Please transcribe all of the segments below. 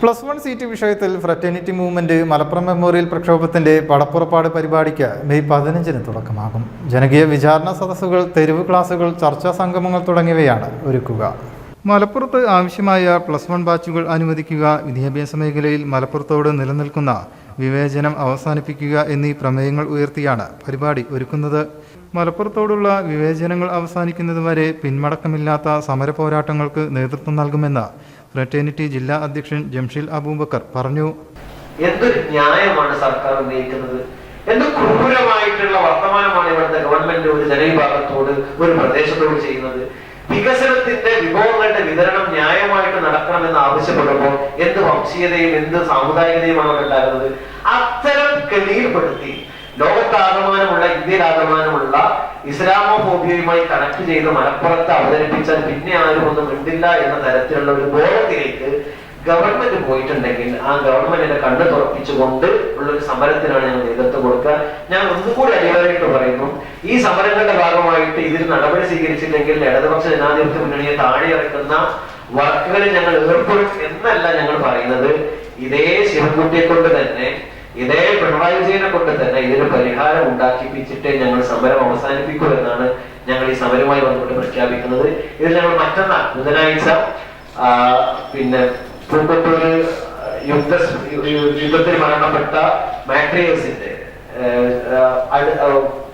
Plus one seat വിഷയത്തിൽ fraternity movement Malappuram memorial പ്രക്ഷോഭത്തിന്റെ പടപ്പുറപ്പാട് പരിപാടിക്ക് മെയ് പതിനഞ്ചിന് തുടക്കമാകും. ജനകീയ വിചാരണ സദസ്സുകൾ തെരുവ് ക്ലാസുകൾ ചർച്ചാ സംഗമങ്ങൾ തുടങ്ങിയവയാണ് ഒരുക്കുക. മലപ്പുറത്ത് ആവശ്യമായ പ്ലസ് വൺ ബാച്ചുകൾ അനുവദിക്കുക വിദ്യാഭ്യാസ മേഖലയിൽ മലപ്പുറത്തോട് നിലനിൽക്കുന്ന വിവേചനം അവസാനിപ്പിക്കുക എന്നീ പ്രമേയങ്ങൾ ഉയർത്തിയാണ് പരിപാടി ഒരുക്കുന്നത്. മലപ്പുറത്തോടുള്ള വിവേചനങ്ങൾ അവസാനിക്കുന്നതുവരെ പിന്മടക്കമില്ലാത്ത സമര പോരാട്ടങ്ങൾക്ക് നേതൃത്വം നൽകുമെന്ന് ഫ്രറ്റേണിറ്റി ജില്ലാ അധ്യക്ഷൻ ജംഷീൽ അബൂബക്കർ പറഞ്ഞു. എന്തൊരു ന്യായമാണ് സർക്കാർ ഉന്നയിക്കുന്നത്? എന്ത് ക്രൂരമായിട്ടുള്ള വർത്തമാനമാണ് ഇവിടുത്തെ ഗവൺമെന്റ് ഒരു ജനവിഭാഗത്തോട് ഒരു പ്രദേശത്തോട് ചെയ്യുന്നത്? വികസനത്തിന്റെ വിഭവങ്ങളുടെ വിതരണം ന്യായമായിട്ട് നടക്കണമെന്ന് ആവശ്യപ്പെടുമ്പോൾ എന്ത് വംശീയതയും എന്ത് സാമുദായികതയുമാണ് ഉണ്ടാകുന്നത്? അത്തരം കെണിയിൽപ്പെടുത്തി ലോകത്താകമാനമുള്ള ഇന്ത്യയിലാകമാനമുള്ള ഇസ്ലാമോഫോബിയയുമായി കണക്ട് ചെയ്ത് മലപ്പുറത്ത് അവതരിപ്പിച്ചാൽ പിന്നെ ആരും ഒന്നും മിണ്ടില്ല എന്ന തരത്തിലുള്ള ഒരു ബോധത്തിലേക്ക് ഗവൺമെന്റ് പോയിട്ടുണ്ടെങ്കിൽ ആ ഗവൺമെന്റിനെ കണ്ണു തുറപ്പിച്ചുകൊണ്ട് ഉള്ള ഒരു സമരത്തിനാണ് ഞങ്ങൾ നേതൃത്വം കൊടുക്കുക. ഞാൻ ഒന്നുകൂടി അനിവാര്യമായിട്ട് പറയുന്നു. ഈ സമരങ്ങളുടെ ഭാഗമായിട്ട് ഇതിൽ നടപടി സ്വീകരിച്ചില്ലെങ്കിൽ ഇടതുപക്ഷ ജനാധിപത്യ മുന്നണിയെ താഴെ ഇറക്കുന്ന വർക്കുകളിൽ ഞങ്ങൾ ഏർപ്പെടും എന്നല്ല ഞങ്ങൾ പറയുന്നത്. ഇതേ ശിവൻകുട്ടിയെ കൊണ്ട് തന്നെ ഇതേ പിണറായി വിജയനെ കൊണ്ട് തന്നെ ഇതിന് പരിഹാരം ഉണ്ടാക്കിപ്പിച്ചിട്ട് ഞങ്ങൾ സമരം അവസാനിപ്പിക്കൂ എന്നാണ് ഞങ്ങൾ ഈ സമരവുമായി ബന്ധപ്പെട്ട് പ്രഖ്യാപിക്കുന്നത്. ഇതിൽ ഞങ്ങൾ മറ്റന്നാൾ ബുധനാഴ്ച പിന്നെ പൂക്കത്തൂര് യുദ്ധ യുദ്ധത്തിൽ മരണപ്പെട്ട മാട്രിയേഴ്സിന്റെ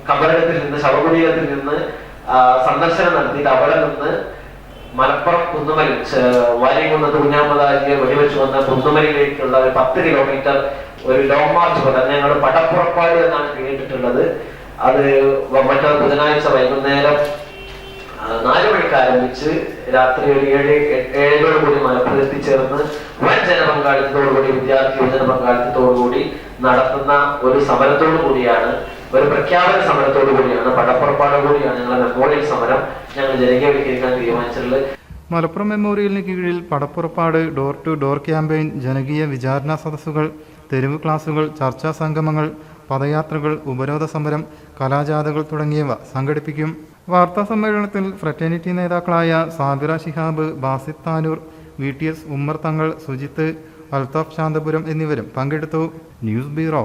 കബറിടത്തിൽ നിന്ന് ശവകുടീരത്തിൽ നിന്ന് സന്ദർശനം നടത്തിയിട്ട് അവിടെ നിന്ന് മലപ്പുറം കുന്നുമൽ വാര്യംകുന്നത്ത് കുഞ്ഞാമതാജിയെ വെടിവെച്ച് വന്ന കുന്നുമലിലേക്കുള്ള ഒരു പത്ത് കിലോമീറ്റർ ഒരു ലോങ് മാർച്ച് പോലെ ഞങ്ങൾ പടപ്പുറപ്പാട് എന്നാണ് കേട്ടിട്ടുള്ളത് അത് മറ്റേ ബുധനാഴ്ച വൈകുന്നേരം നാലു മണിക്ക് ആരംഭിച്ച് രാത്രി ഒരു ഏഴ് ഏഴോട് കൂടി മലപ്പുറം എത്തിച്ചേർന്ന് വൻ ജനപങ്കാളിത്തത്തോടുകൂടി വിദ്യാർത്ഥി യുവജന പങ്കാളിത്തത്തോടുകൂടി നടത്തുന്ന ഒരു സമരത്തോടു കൂടിയാണ് ഒരു പ്രഖ്യാപന സമരത്തോടു കൂടിയാണ് പടപ്പുറപ്പാട് കൂടിയാണ് ഞങ്ങളുടെ മെമ്മോറിയൽ സമരം ഞങ്ങൾ ജനകീയവൽക്കരിക്കാൻ തീരുമാനിച്ചിട്ടുള്ളത്. മലപ്പുറം മെമ്മോറിയലിന് കീഴിൽ പടപ്പുറപ്പാട് ഡോർ ടു ഡോർ ക്യാമ്പയിൻ ജനകീയ വിചാരണ സദസ്സുകൾ തെരുവ് ക്ലാസുകൾ ചർച്ചാ സംഗമങ്ങൾ പദയാത്രകൾ ഉപരോധ സമരം കലാജാഥകൾ തുടങ്ങിയവ സംഘടിപ്പിക്കും. വാർത്താ സമ്മേളനത്തിൽ ഫ്രറ്റേണിറ്റി നേതാക്കളായ Sabira Shihab Basid Tanur V T S Ummer Thangal Sujith Althaf Santhapuram എന്നിവരും പങ്കെടുത്തു. News bureau